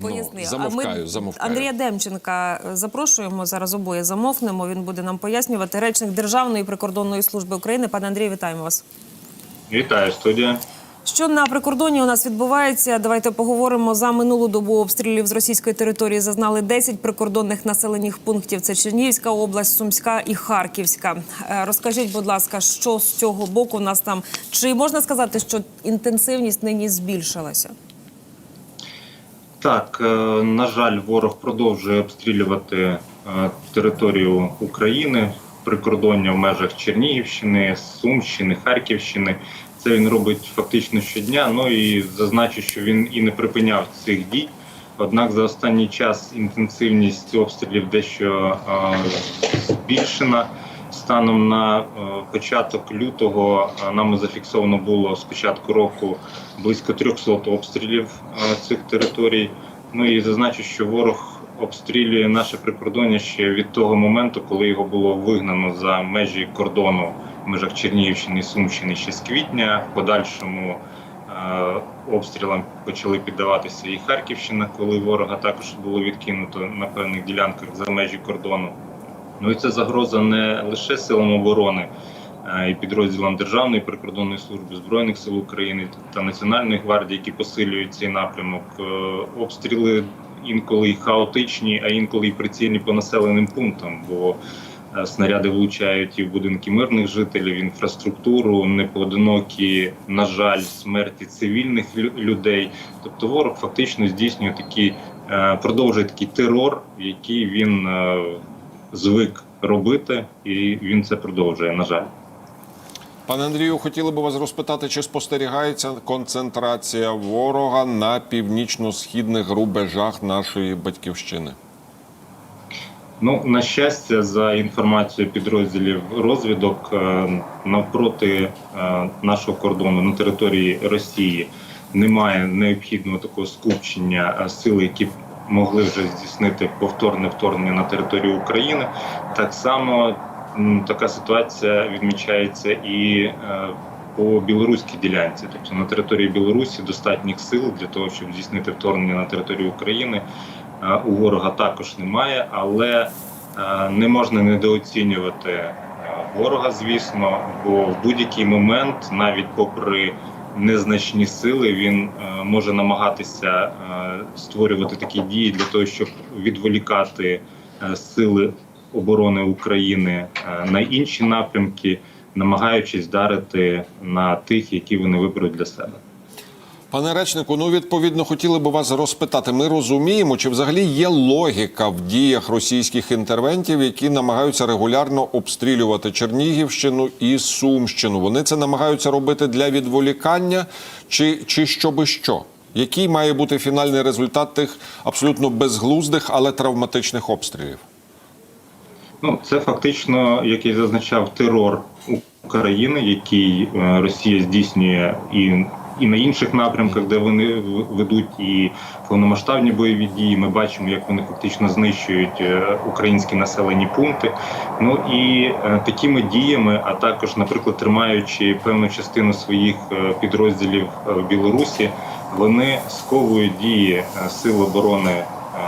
Поясни. Ну, замовкаю, а ми замовкаю. Андрія Демченка запрошуємо зараз обоє замовкнемо. Він буде нам пояснювати. Речник Державної прикордонної служби України. Пане Андрію, вітаємо вас. Вітаю, студія. Що на прикордоні у нас відбувається? Давайте поговоримо за минулу добу обстрілів з російської території. Зазнали 10 прикордонних населених пунктів. Це Чернігівська область, Сумська і Харківська. Е, Розкажіть, будь ласка, що з цього боку у нас там? Чи можна сказати, що інтенсивність нині збільшилася? Так, е, на жаль, ворог продовжує обстрілювати е, територію України, прикордоння в межах Чернігівщини, Сумщини, Харківщини. Це він робить фактично щодня. Ну і зазначу, що він і не припиняв цих дій. Однак за останній час інтенсивність обстрілів дещо е, збільшена. Станом на е, початок лютого е, нами зафіксовано було з початку року близько 300 обстрілів е, цих територій. Ну і зазначу, що ворог обстрілює наше прикордоння ще від того моменту, коли його було вигнано за межі кордону в межах Чернігівщини і Сумщини ще з квітня. В подальшому обстрілам почали піддаватися і Харківщина, коли ворога також було відкинуто на певних ділянках за межі кордону. Ну і це загроза не лише силам оборони і підрозділам Державної прикордонної служби збройних сил України та Національної гвардії, які посилюють цей напрямок. Е, Обстріли інколи хаотичні, а інколи й прицільні по населеним пунктам. бо е, Снаряди влучають і в будинки мирних жителів, інфраструктуру, непоодинокі, на жаль, смерті цивільних людей. Тобто ворог фактично здійснює такий, е, продовжує такий терор, який він звик робити, і він це продовжує. На жаль, Пане Андрію, хотіли би вас розпитати, чи спостерігається концентрація ворога на північно-східних рубежах нашої батьківщини? ну на щастя, за інформацією підрозділів розвідок е, навпроти е, нашого кордону на території Росії немає необхідного такого скупчення е, сил, які могли вже здійснити повторне вторгнення на територію України. Так само така ситуація відмічається і е, по білоруській ділянці, тобто на території Білорусі достатніх сил для того, щоб здійснити вторгнення на територію України. е, У ворога також немає, але е, не можна недооцінювати ворога, звісно, бо в будь-який момент, навіть попри незначні сили, він е, може намагатися е, створювати такі дії для того, щоб відволікати е, сили оборони України на інші напрямки, намагаючись вдарити на тих, які вони виберуть для себе. Пане речнику, ну відповідно хотіли би вас розпитати. Ми розуміємо, чи взагалі є логіка в діях російських інтервентів, які намагаються регулярно обстрілювати Чернігівщину і Сумщину. Вони це намагаються робити для відволікання, чи, чи щоби що? Який має бути фінальний результат тих абсолютно безглуздих, але травматичних обстрілів? Ну, це фактично, як я зазначав, терор України, який е, Росія здійснює і, і на інших напрямках, де вони ведуть і повномасштабні бойові дії. Ми бачимо, як вони фактично знищують е, українські населені пункти. Ну і е, такими діями, а також, наприклад, тримаючи певну частину своїх е, підрозділів в Білорусі, вони сковують дії сил оборони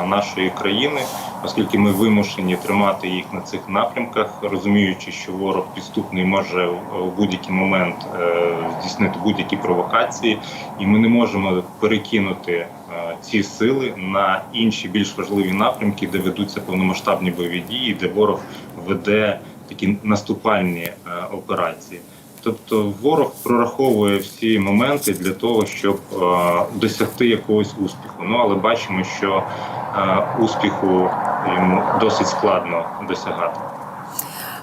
нашої країни, оскільки ми вимушені тримати їх на цих напрямках, розуміючи, що ворог підступний може в будь-який момент е, здійснити будь-які провокації, і ми не можемо перекинути е, ці сили на інші більш важливі напрямки, де ведуться повномасштабні бойові дії, де ворог веде такі наступальні е, операції. Тобто ворог прораховує всі моменти для того, щоб е, досягти якогось успіху. Ну але бачимо, що е, успіху досить складно досягати.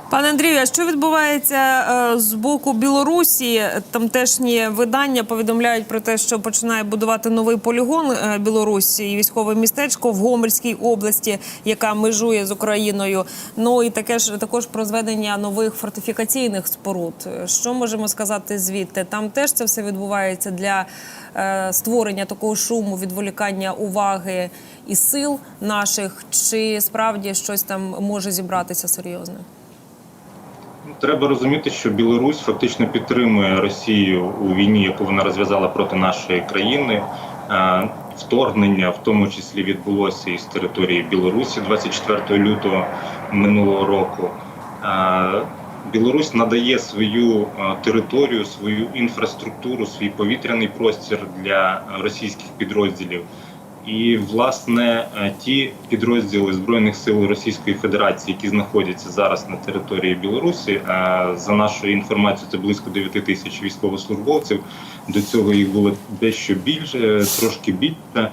Пане Андрію, а що відбувається е, з боку Білорусі? Тамтешні видання повідомляють про те, що починає будувати новий полігон е, Білорусі і військове містечко в Гомельській області, яка межує з Україною. Ну і таке ж також про зведення нових фортифікаційних споруд. Що можемо сказати звідти? Там теж це все відбувається для е, створення такого шуму, відволікання уваги і сил наших, чи справді щось там може зібратися серйозне? Треба розуміти, що Білорусь фактично підтримує Росію у війні, яку вона розв'язала проти нашої країни. Е, вторгнення, в тому числі відбулося із території Білорусі 24 лютого минулого року. Е, Білорусь надає свою е, територію, свою інфраструктуру, свій повітряний простір для російських підрозділів. І власне е, ті підрозділи збройних сил Російської Федерації, які знаходяться зараз на території Білорусі, е, за нашою інформацією, це близько 9 тисяч військовослужбовців. До цього їх було дещо більше, трошки більше,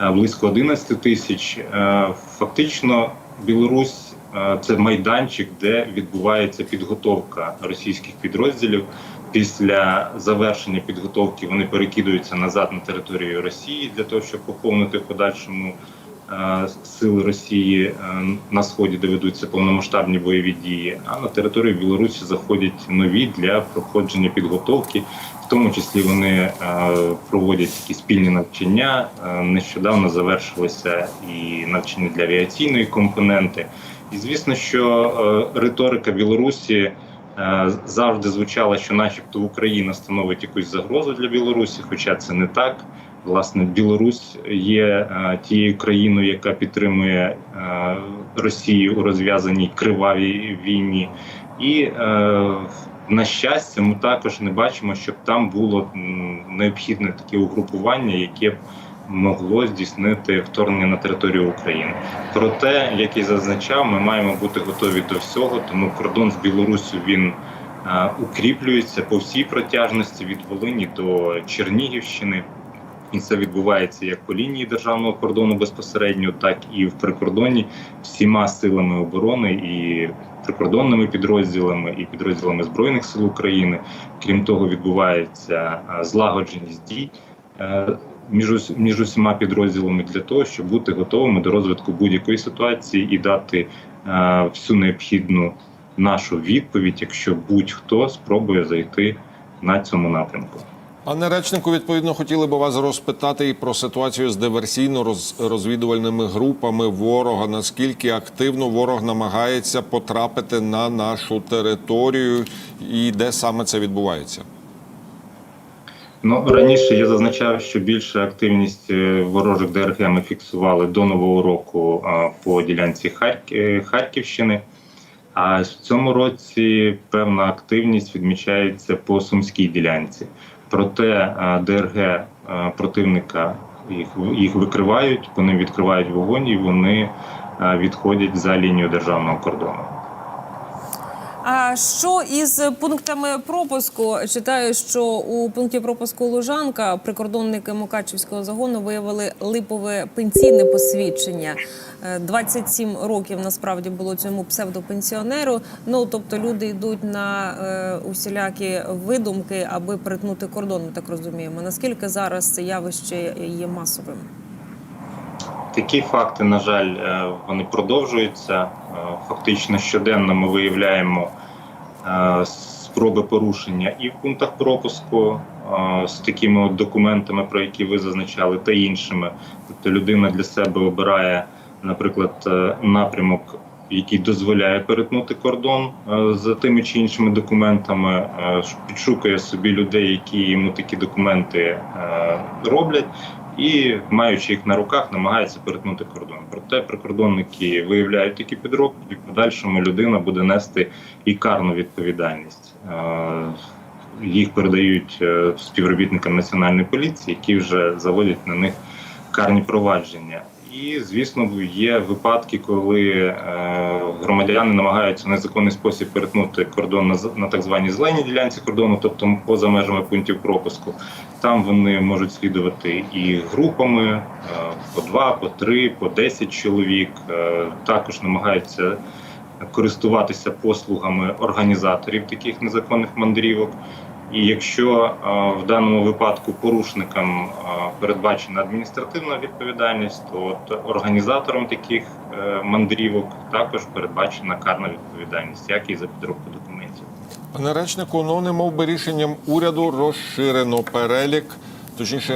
е, близько 11 тисяч. Е, Фактично, Білорусь е, це майданчик, де відбувається підготовка російських підрозділів. Після завершення підготовки вони перекидуються назад на територію Росії для того, щоб поповнити в подальшому е, сили Росії е, на сході, де ведуться повномасштабні бойові дії. А на територію Білорусі заходять нові для проходження підготовки. В тому числі вони е, проводять такі спільні навчання. Е, Нещодавно завершилося і навчання для авіаційної компоненти. І звісно, що е, риторика Білорусі. Е, завжди звучало, що, начебто, Україна становить якусь загрозу для Білорусі, хоча це не так. Власне, Білорусь є е, тією країною, яка підтримує Росію у розв'язаній кривавій війні, і на щастя, ми також не бачимо, щоб там було необхідне таке угрупування, яке б могло здійснити вторгнення на територію України. Проте, як і зазначав, ми маємо бути готові до всього, тому кордон з Білоруссю він е, укріплюється по всій протяжності від Волині до Чернігівщини. І це відбувається як по лінії державного кордону безпосередньо, так і в прикордонні всіма силами оборони і прикордонними підрозділами і підрозділами збройних сил України. Крім того, відбувається е, злагодженість дій е, між, між усіма підрозділами для того, щоб бути готовими до розвитку будь-якої ситуації і дати е, всю необхідну нашу відповідь, якщо будь-хто спробує зайти на цьому напрямку. Пане речнику, відповідно, хотіли би вас розпитати і про ситуацію з диверсійно-розвідувальними групами ворога. Наскільки активно ворог намагається потрапити на нашу територію, і де саме це відбувається? Ну раніше я зазначав, що більша активність е, ворожих ДРГ ми фіксували до нового року по ділянці е, Харківщини. А в цьому році певна активність відмічається по сумській ділянці. Проте ДРГ противника їх, їх викривають, вони відкривають вогонь і вони відходять за лінію державного кордону. Що із пунктами пропуску? Читаю, що у пункті пропуску Лужанка прикордонники Мукачівського загону виявили липове пенсійне посвідчення. Е, 27 років насправді було цьому псевдопенсіонеру. Ну тобто люди йдуть на е, усілякі видумки, аби перетнути кордон. Ми так розуміємо. Наскільки зараз це явище є масовим? Такі факти, на жаль, е, вони продовжуються. Е, Фактично щоденно ми виявляємо е, спроби порушення і в пунктах пропуску е, з такими от документами, про які ви зазначали, та іншими. Тобто людина для себе обирає, наприклад, е, напрямок. Який дозволяє перетнути кордон е, з тими чи іншими документами, е, підшукує собі людей, які йому такі документи е, роблять, і, маючи їх на руках, намагається перетнути кордон. Проте прикордонники виявляють такі підробки, в подальшому людина буде нести і карну відповідальність. Е, Їх передають е, співробітникам національної поліції, які вже заводять на них карні провадження. І, звісно, є випадки, коли е, громадяни намагаються в незаконний спосіб перетнути кордон на, так званій зеленій ділянці кордону, тобто поза межами пунктів пропуску. Там вони можуть слідувати і групами е, по два, по три, по десять чоловік. Е, Також намагаються користуватися послугами організаторів таких незаконних мандрівок. І якщо е, в даному випадку порушникам е, передбачена адміністративна відповідальність, то от організаторам таких е, мандрівок також передбачена карна відповідальність, як і за підробку документів. Пане речнику, ну не мов би рішенням уряду розширено перелік, точніше,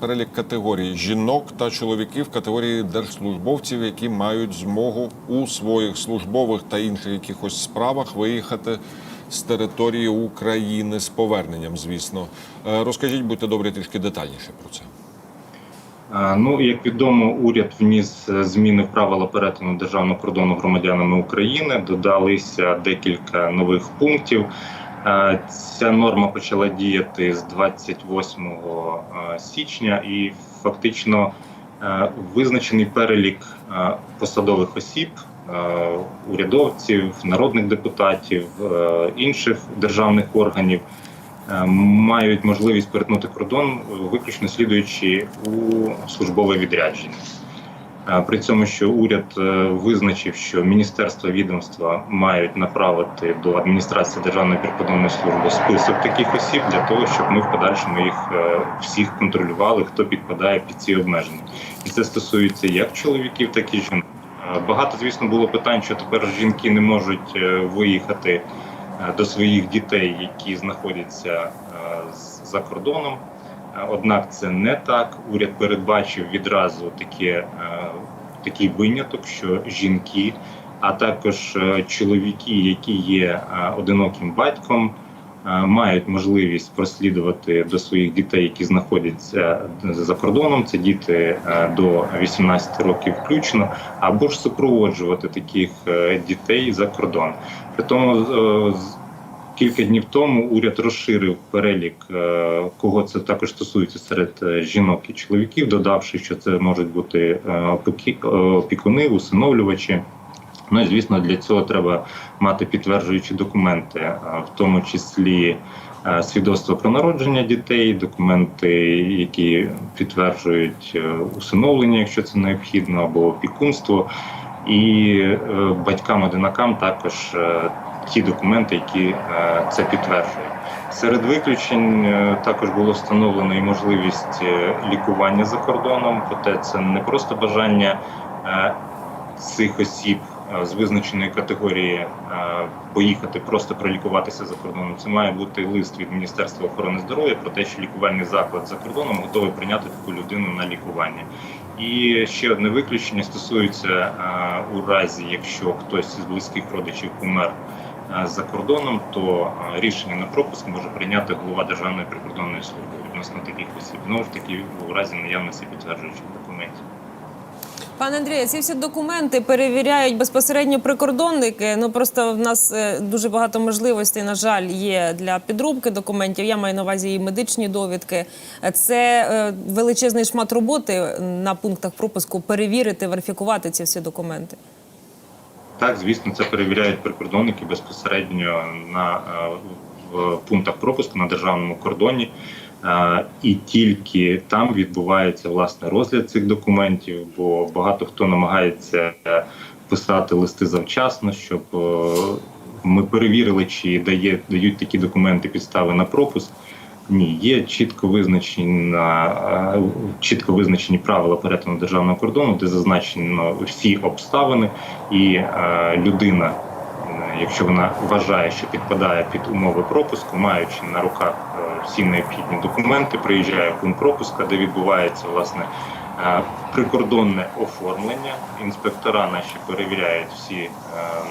перелік категорій жінок та чоловіків категорії держслужбовців, які мають змогу у своїх службових та інших якихось справах виїхати з території України з поверненням. Звісно, Е, розкажіть, будьте добрі, трішки детальніше про це. Е, Ну, як відомо, уряд вніс е, зміни в правила перетину державного кордону громадянами України. Додалися декілька нових пунктів. Ця норма почала діяти з 28 е, січня, і фактично визначений перелік посадових осіб, урядовців, народних депутатів, е, інших державних органів е, мають можливість перетнути кордон, е, виключно слідуючи у службове відрядження. Е, При цьому, що уряд е, визначив, що міністерства відомства мають направити до адміністрації Державної прикордонної служби список таких осіб для того, щоб ми в подальшому їх е, всіх контролювали, хто підпадає під ці обмеження. І це стосується як чоловіків, так і жінок. Е, Багато, звісно, було питань, що тепер жінки не можуть е, виїхати е, до своїх дітей, які знаходяться за кордоном. Однак це не так. Уряд передбачив відразу таке, такий виняток, що жінки, а також чоловіки, які є одиноким батьком, мають можливість прослідувати до своїх дітей, які знаходяться за кордоном. Це діти е, до 18 років включно, або ж супроводжувати таких е, дітей за кордон. При тому е, Кілька днів тому уряд розширив перелік, е, кого це також стосується серед е, жінок і чоловіків, додавши, що це можуть бути е, е, опікуни, усиновлювачі. Ну і звісно, для цього треба мати підтверджуючі документи, е, в тому числі е, свідоцтво про народження дітей, документи, які підтверджують е, усиновлення, якщо це необхідно, або опікунство. І батькам-одинакам також ті документи, які це підтверджують. Серед виключень також було встановлено і можливість лікування за кордоном, проте це не просто бажання цих осіб з визначеної категорії е, поїхати просто пролікуватися за кордоном. Це має бути лист від Міністерства охорони здоров'я про те, що лікувальний заклад за кордоном готовий прийняти таку людину на лікування. І ще одне виключення стосується е, у разі, якщо хтось із близьких родичів помер е, за кордоном, то е, рішення на пропуск може прийняти голова Державної прикордонної служби відносно таких осіб. Знову ж таки, у разі наявності підтверджуючих документів. Пане Андрію, ці всі документи перевіряють безпосередньо прикордонники. Ну просто в нас е, дуже багато можливостей, на жаль, є для підробки документів. Я маю на увазі і медичні довідки. Це е, величезний шмат роботи на пунктах пропуску перевірити, верифікувати ці всі документи. Так, звісно, це перевіряють прикордонники безпосередньо на е, в пунктах пропуску на державному кордоні. І тільки там відбувається власне розгляд цих документів, бо багато хто намагається писати листи завчасно, щоб е, ми перевірили, чи дає дають такі документи підстави на пропуск. Ні, є чітко визначені е, чітко визначені правила перетину державного кордону, де зазначено всі обставини, і е, людина, якщо вона вважає, що підпадає під умови пропуску, маючи на руках е, всі необхідні документи, приїжджає в пункт пропуска, де відбувається власне е, прикордонне оформлення. Інспектора наші перевіряють всі е,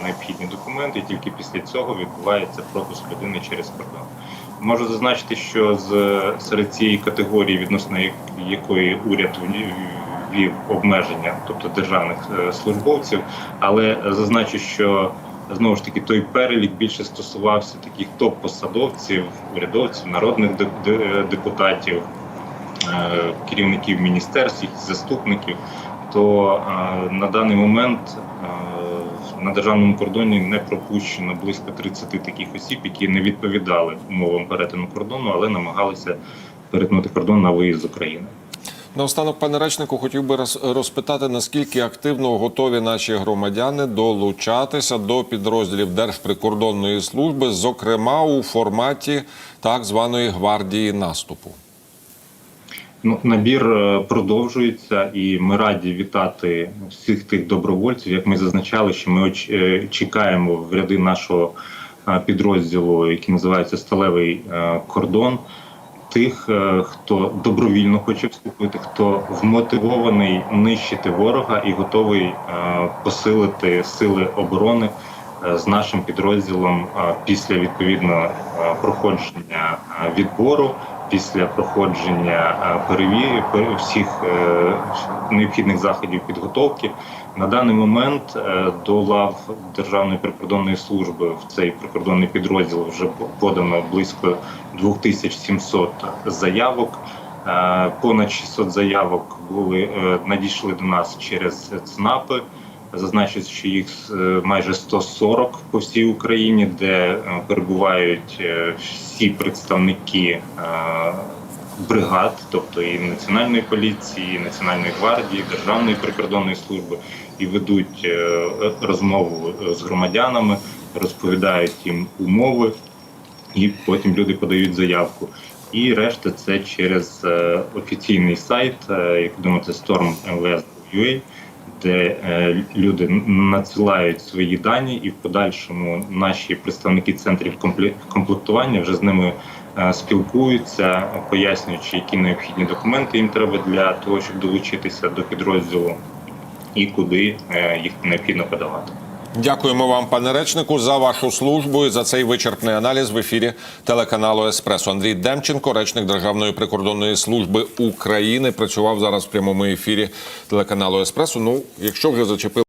необхідні документи, і тільки після цього відбувається пропуск людини через кордон. Можу зазначити, що з серед цієї категорії, відносно якої уряд ввів обмеження, тобто державних службовців, але зазначу, що знову ж таки той перелік більше стосувався таких топ-посадовців, урядовців, народних де- де- депутатів, е, керівників міністерств, їх заступників. То е, на даний момент е, на державному кордоні не пропущено близько 30 таких осіб, які не відповідали умовам перетину кордону, але намагалися перетнути кордон на виїзд з України. Наостанок, пане речнику, хотів би роз- розпитати, наскільки активно готові наші громадяни долучатися до підрозділів Держприкордонної служби, зокрема у форматі так званої гвардії наступу. Ну, набір е, продовжується, і ми раді вітати всіх тих добровольців. Як ми зазначали, що ми е, чекаємо в ряди нашого е, підрозділу, який називається Сталевий кордон. Тих, е, хто добровільно хоче вступити, хто вмотивований нищити ворога і готовий е, посилити сили оборони е, з нашим підрозділом після відповідного проходження відбору після проходження е, перевір всіх е, необхідних заходів підготовки. На даний момент е, до лав Державної прикордонної служби в цей прикордонний підрозділ вже подано близько 2700 заявок. Понад 600 заявок були надійшли до нас через ЦНАПи. Зазначу, що їх е, майже 140 по всій Україні, де е, перебувають е, всі представники бригад, тобто і національної поліції, і національної гвардії, державної прикордонної служби, і ведуть розмову з громадянами, розповідають їм умови, і потім люди подають заявку. І решта це через офіційний сайт, як відомо, це storm.mvs.ua, де е, люди надсилають свої дані, і в подальшому наші представники центрів компле- комплектування вже з ними е, спілкуються, пояснюючи, які необхідні документи їм треба для того, щоб долучитися до підрозділу, і куди е, їх необхідно подавати. Дякуємо вам, пане речнику, за вашу службу і за цей вичерпний аналіз в ефірі телеканалу Еспресо. Андрій Демченко, речник Державної прикордонної служби України, працював зараз в прямому ефірі телеканалу Еспресо. Ну, якщо вже зачепили.